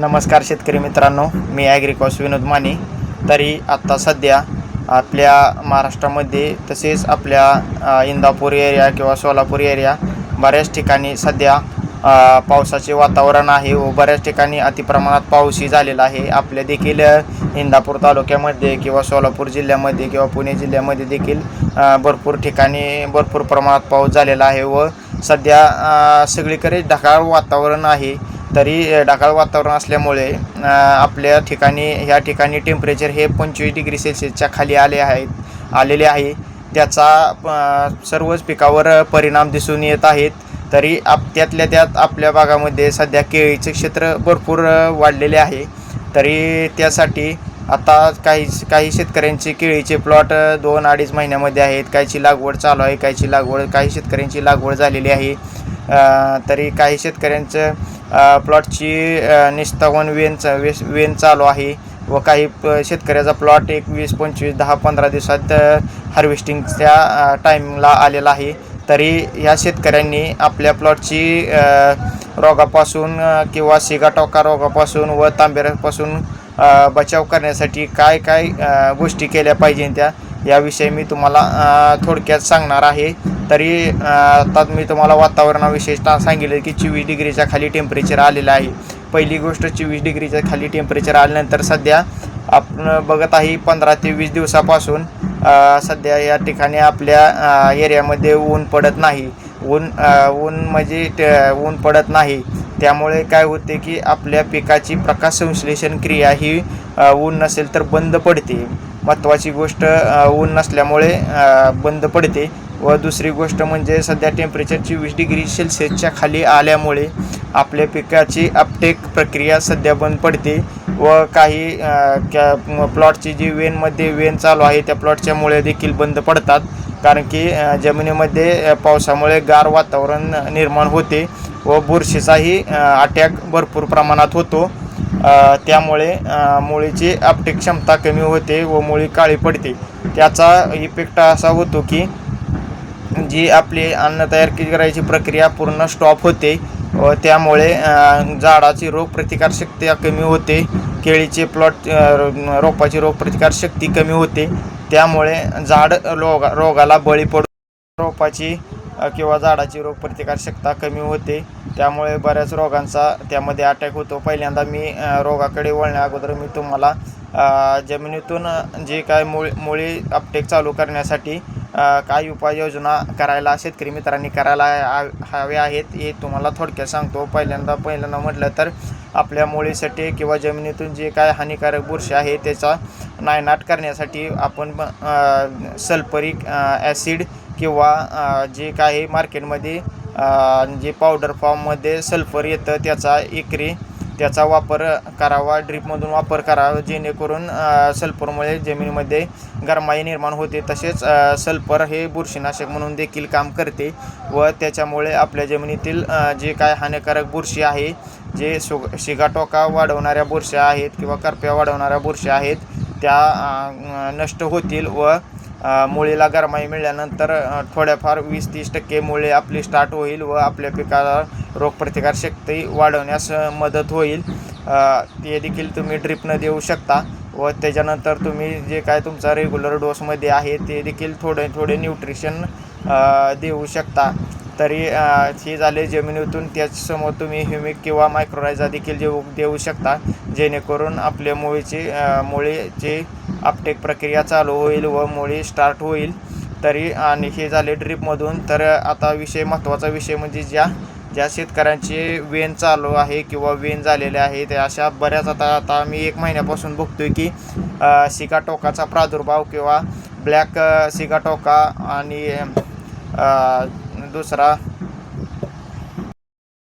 नमस्कार शेतकरी मित्रांनो मी ॲग्रिकॉस विनोद माने. तरी आत्ता सध्या आपल्या महाराष्ट्रामध्ये तसेच आपल्या इंदापूर एरिया किंवा सोलापूर एरिया बऱ्याच ठिकाणी सध्या पावसाचे वातावरण आहे व बऱ्याच ठिकाणी अतिप्रमाणात पाऊसही झालेला आहे. आपल्या देखील इंदापूर तालुक्यामध्ये किंवा सोलापूर जिल्ह्यामध्ये किंवा पुणे जिल्ह्यामध्ये देखील भरपूर ठिकाणी भरपूर प्रमाणात पाऊस झालेला आहे व सध्या सगळीकडे ढगाळ वातावरण आहे. तरी ढगाळ वातावरण असल्यामुळे आपल्या ठिकाणी ह्या ठिकाणी टेम्परेचर हे पंचवीस डिग्री सेल्सिअसच्या खाली आले आहेत आलेले आहे. त्याचा सर्वच पिकावर परिणाम दिसून येत आहेत. तरी आप त्यातल्या त्यात आपल्या भागामध्ये सध्या केळीचे क्षेत्र भरपूर वाढलेले आहे. तरी त्यासाठी आता काही काही शेतकऱ्यांचे केळीचे प्लॉट दोन अडीच महिन्यामध्ये आहेत. काहीची लागवड चालू आहे काहीची लागवड काही शेतकऱ्यांची लागवड झालेली आहे. तरी काही शेतकऱ्यांचं प्लॉटची निस्तावन निस्तावण वेन वेस वेन चालू आहे व काही प- शेतकऱ्याचा प्लॉट एक वीस पंचवीस दहा पंधरा दिवसात हार्वेस्टिंगच्या टाईमला आलेला आहे. तरी ह्या शेतकऱ्यांनी आपल्या प्लॉटची रोगापासून किंवा सिगाटोका रोगापासून व तांबेऱ्यापासून बचाव करण्यासाठी काय काय गोष्टी केल्या पाहिजे त्या. याविषयी मी तुम्हाला थोडक्यात सांगणार आहे. तरी आता मी तुम्हाला वातावरणाविषयी सांगितलं की चोवीस डिग्रीच्या खाली टेम्परेचर आलेलं आहे. पहिली गोष्ट चोवीस डिग्रीच्या खाली टेम्परेचर आल्यानंतर सध्या आपण बघत आहे पंधरा ते वीस दिवसापासून सध्या या ठिकाणी आपल्या एरियामध्ये ऊन पडत नाही. ऊन ऊन म्हणजे ऊन पडत नाही. त्यामुळे काय होते की आपल्या पिकाची प्रकाश संश्लेषण क्रिया ही ऊन नसेल तर बंद पडते. महत्त्वाची गोष्ट ऊन नसल्यामुळे बंद पडते. व दुसरी गोष्ट म्हणजे सध्या टेम्परेचर चोवीस डिग्री सेल्सिअसच्या खाली आल्यामुळे आपल्या पिकाची अपटेक प्रक्रिया सध्या बंद पडते. व काही क्या प्लॉटची जी वेनमध्ये वेन चालू आहे त्या प्लॉटच्यामुळे देखील बंद पडतात. कारण की जमिनीमध्ये पावसामुळे गार वातावरण निर्माण होते. व बुरशीचाही अटॅक भरपूर प्रमाणात होतो. त्यामुळे मुळीची अपटेक क्षमता कमी होते व मुळी काळी पडते. त्याचा इफेक्ट असा होतो की जी आपली अन्न तयार करायची प्रक्रिया पूर्ण स्टॉप होते व त्यामुळे झाडाची रोगप्रतिकारशक्ती कमी होते केळीचे प्लॉट रोपाची रोगप्रतिकारशक्ती कमी होते. त्यामुळे झाड रोगा रोगाला बळी पडून रोपाची किंवा झाडाची रोगप्रतिकारशक्ता कमी होते. त्यामुळे बऱ्याच रोगांचा त्यामध्ये अटॅक होतो. पहिल्यांदा मी रोगाकडे वळण्या अगोदर मी तुम्हाला जमिनीतून जे काय मुळ मुळी अपटेक चालू करण्यासाठी काय उपाययोजना करायला शेतकरी मित्रांनी करायला हा- आहेत हे तुम्हाला थोडक्यात सांगतो. पहिल्यांदा पहिल्यांदा म्हटलं तर आपल्या मुळीसाठी किंवा जमिनीतून जे काय हानिकारक बुरशी आहे त्याचा नायनाट करण्यासाठी आपण सल्फरिक ॲसिड किंवा जे काही मार्केटमध्ये जे पावडर फॉर्ममध्ये सल्फर येतं त्याचा एकरी त्याचा वापर करावा ड्रीपमधून वापर करावा जेणेकरून सल्फरमुळे जमिनीमध्ये गरमाई निर्माण होते. तसेच सल्फर हे बुरशीनाशक म्हणून देखील काम करते व त्याच्यामुळे आपल्या जमिनीतील जे काय हानिकारक बुरशी आहे जे सु शिगाटोका वाढवणाऱ्या बुरश्या आहेत किंवा करप्या वाढवणाऱ्या बुरश्या आहेत त्या नष्ट होतील व मुळीला गरमाई मिळाल्यानंतर थोड्याफार वीस तीस टक्के मुळे आपली स्टार्ट होईल व आपल्या पिकाला रोगप्रतिकारशक्ती वाढवण्यास मदत होईल. ते देखील तुम्ही ड्रिपनं देऊ शकता व त्याच्यानंतर तुम्ही जे काय तुमचा रेग्युलर डोसमध्ये आहे ते देखील थोडे थोडे न्यूट्रिशन देऊ शकता. तरी हे झाले जमिनीतून त्याचसमोर तुम्ही ह्युमिक किंवा मायक्रोरायझा देखील देऊ देऊ शकता. जेणेकरून आपल्या मुळीची मुळीची अपटेक प्रक्रिया चालू होईल व मुळी स्टार्ट होईल. तरी आणि हे झाले ड्रीपमधून तर आता विषय महत्त्वाचा विषय म्हणजे ज्या ज्या शेतकऱ्यांचे वेन चालू आहे किंवा वेन झालेले आहे ते अशा बऱ्याच आता आता मी एक महिन्यापासून बघतोय की शिकाटोकाचा सिगाटोकाचा प्रादुर्भाव किंवा ब्लॅक शिकाटोका सिगाटोका आणि दुसरा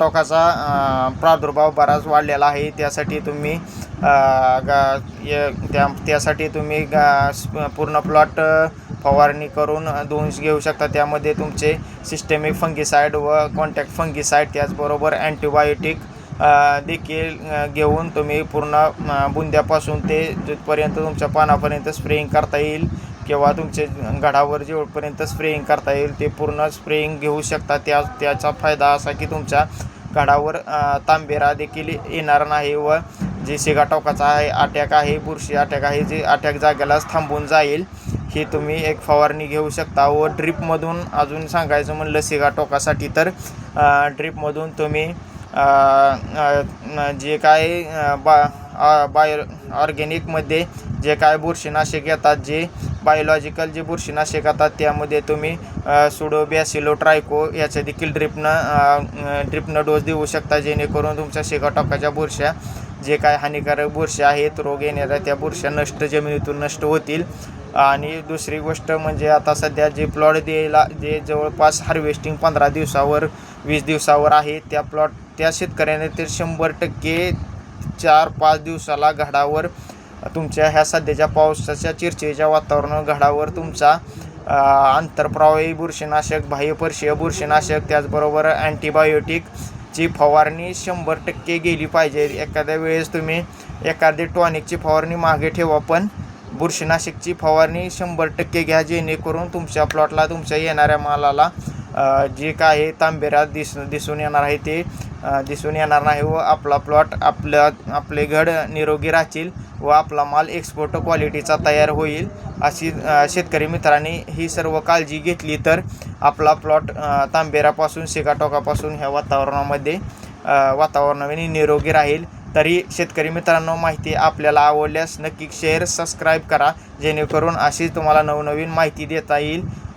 टोकाचा प्रादुर्भाव बराच वाढलेला आहे. त्यासाठी तुम्ही य- त्या त्यासाठी तुम्ही गा- पूर्ण प्लॉट फवारणी करून दोन्स घेऊ शकता. त्यामध्ये तुमचे सिस्टेमिक फंगीसाईड व कॉन्टॅक्ट फंगीसाईड त्याचबरोबर अँटीबायोटिक देखील घेऊन तुम्ही पूर्ण बुंद्यापासून ते जिथपर्यंत तुमच्या पानापर्यंत स्प्रेइंग करता येईल. किंवा तुमचे गडावर जेवढपर्यंत स्प्रेइंग करता येईल ते पूर्ण स्प्रेइंग घेऊ शकता. त्या त्याचा फायदा असा की तुमच्या घडावर तांबेरा देखील येणार नाही व जे सिगाटोकाचा आहे अटॅक आहे बुरशी अटॅक आहे जे अटॅक जागेलाच थांबून जाईल ही तुम्ही एक फवारणी घेऊ शकता. व ड्रीपमधून अजून सांगायचं म्हणलं सिगाटोकासाठी तर ड्रीपमधून तुम्ही जे काय बा बायो ऑर्गॅनिकमध्ये जे काय बुरशीनाशक येतात जे बायोलॉजिकल जे बुरशीनाशक येतात त्यामध्ये तुम्ही सुडोबॅसिलो ट्रायको याच्या देखील ड्रिपनं ड्रिपनं डोस देऊ शकता जेणेकरून तुमच्या शेगाटोकाच्या बुरश्या जे काय हानिकारक बुरश्या आहेत रोग येणाऱ्या त्या बुरश्या नष्ट जमिनीतून नष्ट होतील. आणि दुसरी गोष्ट म्हणजे आता सध्या जे प्लॉट द्यायला जे जवळपास हार्वेस्टिंग पंधरा दिवसावर वीस दिवसावर आहे त्या प्लॉट त्या शेतकऱ्याने तर शंभर टक्के चार पाच दिवसाला घडावर तुमच्या ह्या सध्याच्या पावसाच्या चिरचिरीच्या वातावरण घडावर तुमचा आंतरप्रवाही बुरशीनाशक बाह्यपर्शीय बुरशीनाशक त्याचबरोबर अँटीबायोटिक ची फवारणी शंभर टक्के गेली पाहिजे. एखाद्या वेळेस तुम्ही एखादी टॉनिकची फवारणी मागे ठेवा पण बुरशीनाशकची फवारणी शंभर टक्के घ्या जेणेकरून तुमच्या प्लॉटला तुमच्या येणाऱ्या मालाला जे काय आहे तांबेरा दिस दिसून येणार आहे ते. दिसून येणार नाही व आपला प्लॉट आपल्या आपले घड निरोगी राहतील व आपला माल एक्सपोर्ट क्वालिटीचा तयार होईल. अशी शेतकरी मित्रांनी ही सर्व काळजी घेतली तर आपला प्लॉट तांबेऱ्यापासून तांबेरापासून शेगाटोकापासून ह्या वातावरणामध्ये वातावरणाने निरोगी राहील. तरी शेतकरी मित्रांनो माहिती आपल्याला आवडल्यास नक्की शेअर सबस्क्राईब करा. जेणेकरून अशी तुम्हाला नवनवीन माहिती देता येईल.